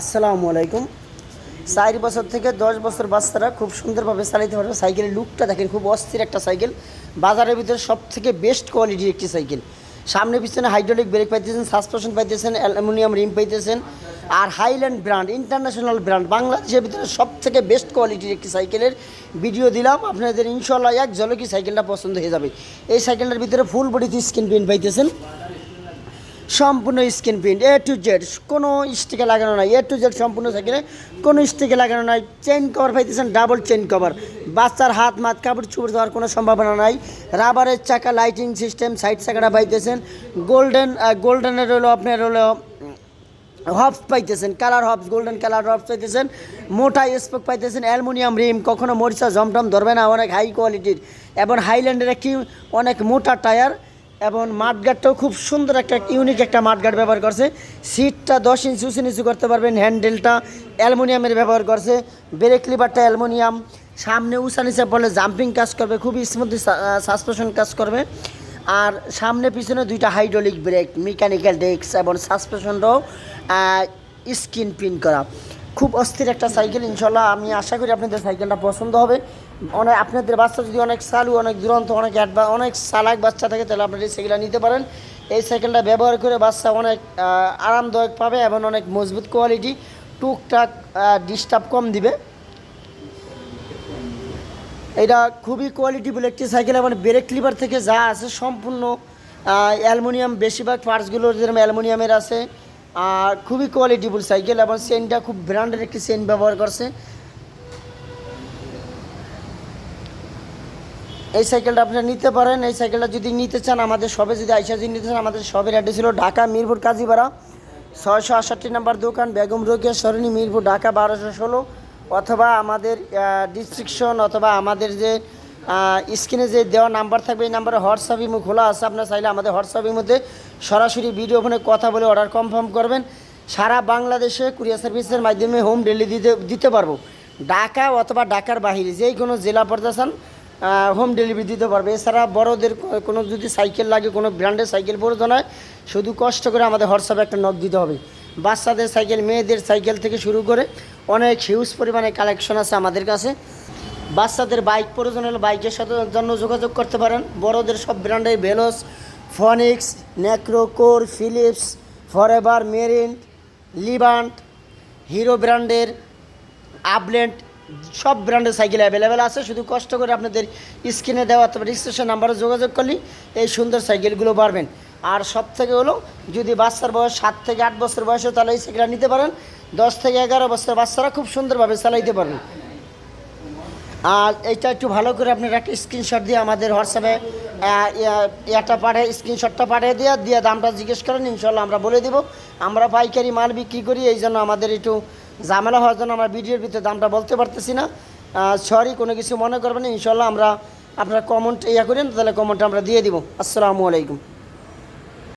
আসসালামু আলাইকুম। চার বছর থেকে দশ বছর বাচ্চারা খুব সুন্দরভাবে চালাতে পারবে। সাইকেলের লুকটা দেখেন, খুব অস্থির একটা সাইকেল। বাজারের ভিতরে সব থেকে বেস্ট কোয়ালিটির একটি সাইকেল। সামনে পিছনে হাইড্রোলিক ব্রেক পাইতেছেন, সাসপেনশন পাইতেছেন, অ্যালুমিনিয়াম রিম পাইতেছেন। আর হাইল্যান্ড ব্র্যান্ড, ইন্টারন্যাশনাল ব্র্যান্ড, বাংলাদেশের ভিতরে সব থেকে বেস্ট কোয়ালিটির একটি সাইকেলের ভিডিও দিলাম। আপনাদের ইনশাল্লাহ এক জলকি সাইকেলটা পছন্দ হয়ে যাবে। এই সাইকেলটার ভিতরে ফুল বডিতে স্ক্রিন প্রিন্ট পাইতেছেন। সম্পূর্ণ screen print A to Z কোনো স্টিকে লাগানো নাই এ টু জেড সম্পূর্ণ সাইকেলে কোনো স্টিকে লাগানো নাই চেন কভার পাইতেছেন ডাবল চেন কভার বাচ্চার হাত, মাত, কাপড় চুপড় দেওয়ার কোনো সম্ভাবনা নাই। রাবারের চাকা লাইটিং সিস্টেম সাইড চাকাটা পাইতেছেন। গোল্ডেন গোল্ডেনের হলো আপনার হলো হবস পাইতেছেন colour hubs golden colour hubs পাইতেছেন। মোটা স্পোক পাইতেছেন অ্যালুমিনিয়াম রিম কখনো মরিচা, জমটম ধরবে না, অনেক হাই কোয়ালিটির এবং হাইল্যান্ডের একটি অনেক মোটা টায়ার এবং মাঠগার্ডটাও খুব সুন্দর একটা ইউনিক একটা মাঠগার্ড ব্যবহার করছে। সিটটা দশ ইঞ্চি উঁচু নিচু করতে পারবেন হ্যান্ডেলটা অ্যালুমিনিয়ামের ব্যবহার করছে। ব্রেক লিভারটা অ্যালুমিনিয়াম, সামনে উঁচা নিচে পড়লে জাম্পিং কাজ করবে, খুবই স্মুথলি সাসপেনশন কাজ করবে। আর সামনে পিছনে দুইটা হাইড্রোলিক ব্রেক মেকানিক্যাল ডেস্ক এবং সাসপেনশনটাও স্কিন প্রিন্ট করা। খুব অস্থির একটা সাইকেল ইনশাল্লাহ আমি আশা করি আপনাদের সাইকেলটা পছন্দ হবে। অনেক আপনাদের বাচ্চা যদি অনেক চালু অনেক দুরন্ত অনেক অ্যাডভা অনেক চালাক বাচ্চা থাকে, তাহলে আপনারা এই সাইকেলটা নিতে পারেন। এই সাইকেলটা ব্যবহার করে বাচ্চা অনেক আরামদায়ক পাবে এবং অনেক মজবুত কোয়ালিটি টুকটাক ডিস্টার্ব কম দিবে। এটা খুবই কোয়ালিটিফুল একটি সাইকেল এবং ব্রেক লিভার থেকে যা আছে সম্পূর্ণ অ্যালুমিনিয়াম, বেশিরভাগ পার্টসগুলো যেরকম অ্যালুমিনিয়ামের আছে আর খুবই কোয়ালিটিফুল সাইকেল এবং চেনটা খুব ব্র্যান্ডের একটি চেন ব্যবহার করছে। এই সাইকেলটা আপনারা নিতে পারেন, এই সাইকেলটা যদি নিতে চান, আমাদের সবে যদি আইসা যদি নিতে চান, আমাদের সবের অ্যাড্রেস ছিল ঢাকা, মিরপুর, কাজীপাড়া, ছয়শো আটষট্টি নাম্বার দোকান, বেগম রোকেয়া সরণি, মিরপুর, ঢাকা, বারোশো ষোলো, অথবা আমাদের ডিসক্রিপশন অথবা আমাদের যে স্ক্রিনে যে দেওয়া নাম্বার থাকবে, এই নাম্বারে হোয়াটসঅ্যাপ ইমো খোলা আছে, আপনার চাইলে আমাদের হোয়াটসঅ্যাপ ইমোতে সরাসরি ভিডিও ফোনে কথা বলে অর্ডার কনফার্ম করবেন। সারা বাংলাদেশে কুরিয়ার সার্ভিসের মাধ্যমে হোম ডেলিভারি দিতে দিতে পারব। ঢাকা অথবা ঢাকার বাহিরে যেই কোনো জেলা পর্যায়ে হোম ডেলিভারি দিতে পারবে। এছাড়া বড়দের কোনো যদি সাইকেল লাগে, কোনো ব্র্যান্ডের সাইকেল প্রয়োজন হয়, শুধু কষ্ট করে আমাদের হোয়াটসঅ্যাপে একটা নক দিতে হবে। বাচ্চাদের সাইকেল, মেয়েদের সাইকেল থেকে শুরু করে অনেক হিউজ পরিমাণে কালেকশন আছে আমাদের কাছে। বাচ্চাদের বাইক প্রয়োজন হলে বাইকের সাথে জন্য যোগাযোগ করতে পারেন। বড়দের সব ব্র্যান্ডের ভেলোস ফনিক্স ন্যাক্রো কোর ফিলিপস ফরএভার মেরিন লিবান্ট হিরো ব্র্যান্ডের আপল্যান্ড সব ব্র্যান্ডের সাইকেল অ্যাভেলেবেল আছে, শুধু কষ্ট করে আপনাদের স্ক্রিনে দেওয়া অথবা রেজিস্ট্রেশন নাম্বারে যোগাযোগ করলেই এই সুন্দর সাইকেলগুলো পারবেন। আর সব থেকে হলো, যদি বাচ্চার বয়স সাত থেকে আট বছর বয়সে, তাহলে এই সাইকেলটা নিতে পারেন। দশ থেকে এগারো বছর বাচ্চারা খুব সুন্দরভাবে চালাইতে পারেন আর এইটা একটু ভালো করে আপনারা একটা স্ক্রিনশট দিয়ে আমাদের হোয়াটসঅ্যাপে এটা পাঠিয়ে স্ক্রিনশটটা পাঠিয়ে দিয়ে দিয়ে দামটা জিজ্ঞেস করেন ইনশাল্লাহ আমরা বলে দিব। আমরা পাইকারি মাল বিক্রি করি, এই জন্য আমাদের একটু ঝামেলা হওয়ার জন্য আমরা ভিডিওর ভিতরে দামটা বলতে পারতেছি না। সরি কোনো কিছু মনে করবেন ইনশাল্লাহ আমরা আপনারা কমেন্ট ইয়া করেন, তাহলে কমেন্ট আমরা দিয়ে দিব। আসসালামু আলাইকুম।